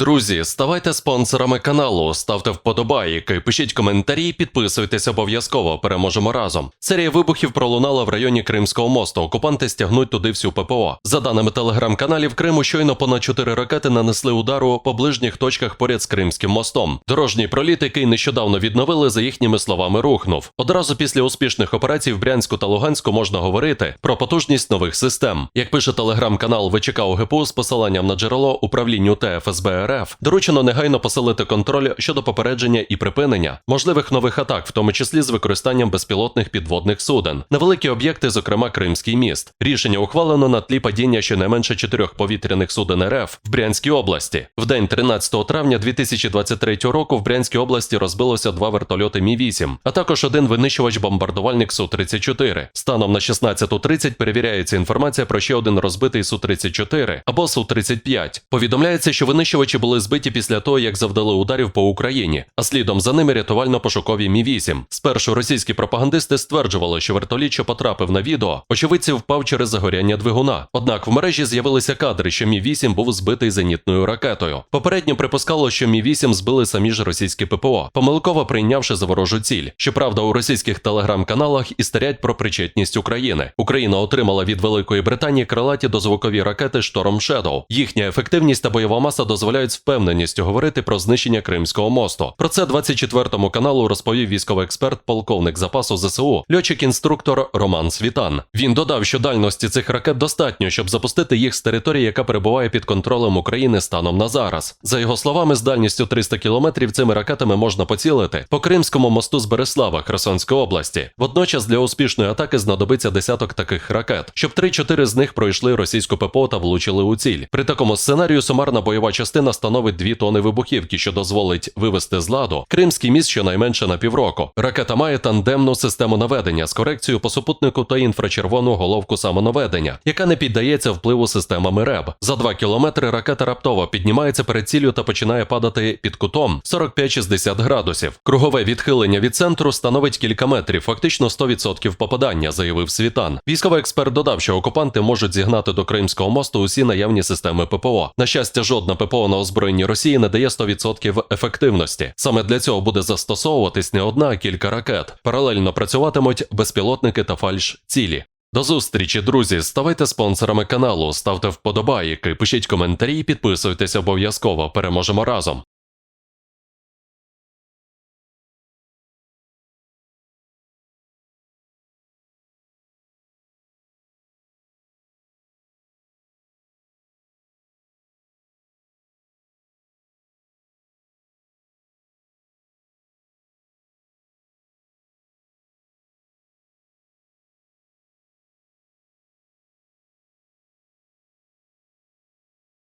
Друзі, ставайте спонсорами каналу, ставте вподобайки, пишіть коментарі, підписуйтесь обов'язково. Переможемо разом. Серія вибухів пролунала в районі Кримського мосту. Окупанти стягнуть туди всю ППО. За даними телеграм-каналів Криму, щойно понад чотири ракети нанесли удару по ближніх точках поряд з Кримським мостом. Дорожній проліт, який нещодавно відновили, за їхніми словами, рухнув. Одразу після успішних операцій в Брянську та Луганську можна говорити про потужність нових систем. Як пише телеграм-канал ВЧК ОГПУ з посиланням на джерело управлінню ТФСБ РФ, доручено негайно посилити контроль щодо попередження і припинення можливих нових атак, в тому числі з використанням безпілотних підводних суден, на великі об'єкти, зокрема Кримський міст. Рішення ухвалено на тлі падіння щонайменше чотирьох повітряних суден РФ в Брянській області. В день 13 травня 2023 року в Брянській області розбилося два вертольоти Мі 8 а також один винищувач-бомбардувальник Су 34 Станом на 16.30 перевіряється інформація про ще один розбитий Су 34 або Су 35 Повідомляється, що винищувачі були збиті після того, як завдали ударів по Україні, а слідом за ними рятувально-пошукові Мі 8 Спершу російські пропагандисти стверджували, що вертоліт, що потрапив на відео, очевидці впав через загоряння двигуна. Однак в мережі з'явилися кадри, що Мі 8 був збитий зенітною ракетою. Попередньо припускало, що Мі 8 збили самі ж російські ППО, помилково прийнявши за ворожу ціль. Щоправда, у російських телеграм-каналах істерять про причетність України. Україна отримала від Великої Британії крилаті дозвукові ракети Storm Shadow. Їхня ефективність та бойова маса дозволяють з впевненістю говорити про знищення Кримського мосту. Про це 24 каналу розповів військовий експерт, полковник запасу ЗСУ, льотчик-інструктор Роман Світан. Він додав, що дальності цих ракет достатньо, щоб запустити їх з території, яка перебуває під контролем України станом на зараз. За його словами, з дальністю 300 кілометрів цими ракетами можна поцілити по Кримському мосту з Береслава Херсонської області. Водночас для успішної атаки знадобиться десяток таких ракет, щоб 3-4 з них пройшли російську ППО та влучили у ціль. При такому сценарію сумарна бойова частина становить 2 тони вибухівки, що дозволить вивести з ладу Кримський міст щонайменше на півроку. Ракета має тандемну систему наведення з корекцією по супутнику та інфрачервону головку самонаведення, яка не піддається впливу системами РЕБ. За 2 кілометри ракета раптово піднімається перед ціллю та починає падати під кутом 45-60 градусів. Кругове відхилення від центру становить кілька метрів, фактично 100% попадання, заявив Світан. Військовий експерт додав, що окупанти можуть зігнати до Кримського мосту усі наявні системи ППО. На щастя, жодна ППО на озброєнні Росії не дає 100% ефективності. Саме для цього буде застосовуватись не одна, а кілька ракет. Паралельно працюватимуть безпілотники та фальш цілі. До зустрічі, друзі. Ставайте спонсорами каналу, ставте вподобайки, пишіть коментарі, підписуйтесь обов'язково. Переможемо разом.